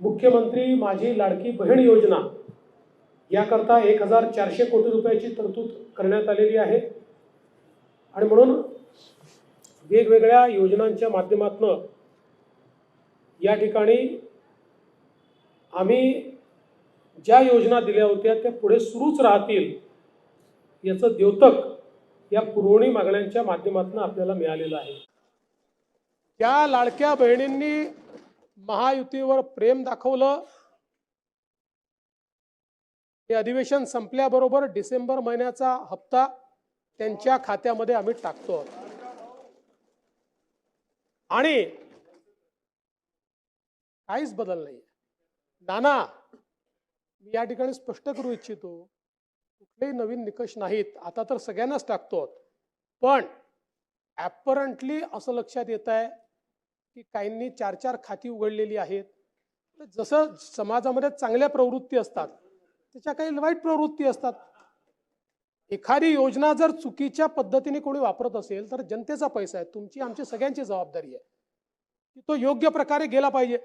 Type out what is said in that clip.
मुख्यमंत्री माझी लाडकी बहीण योजना याकरता एक हजार चारशे कोटी रुपयाची तरतूद करण्यात आलेली आहे. आणि म्हणून वेगवेगळ्या योजनांच्या माध्यमातून या ठिकाणी आम्ही ज्या योजना दिल्या होत्या त्या पुढे सुरूच राहतील याचं द्योतक या पुरवणी मागण्यांच्या माध्यमातून आपल्याला मिळालेलं आहे. त्या लाडक्या बहिणींनी महायुतीवर प्रेम दाखवलं. हे अधिवेशन संपल्याबरोबर डिसेंबर महिन्याचा हप्ता त्यांच्या खात्यामध्ये आम्ही टाकतो आणि काहीच बदल नाही नाना मी या ठिकाणी स्पष्ट करू इच्छितो कुठलेही नवीन निकष नाहीत. आता तर सगळ्यांनाच टाकतो पण ॲपरंटली असं लक्षात येत आहे की काहींनी चार चार खाती उघडलेली आहेत. जसं समाजामध्ये चांगल्या प्रवृत्ती असतात त्याच्या काही वाईट प्रवृत्ती असतात. एखादी योजना जर चुकीच्या पद्धतीने कोणी वापरत असेल तर जनतेचा पैसा आहे. तुमची आमची सगळ्यांची जबाबदारी आहे. की तो योग्य प्रकारे गेला पाहिजे.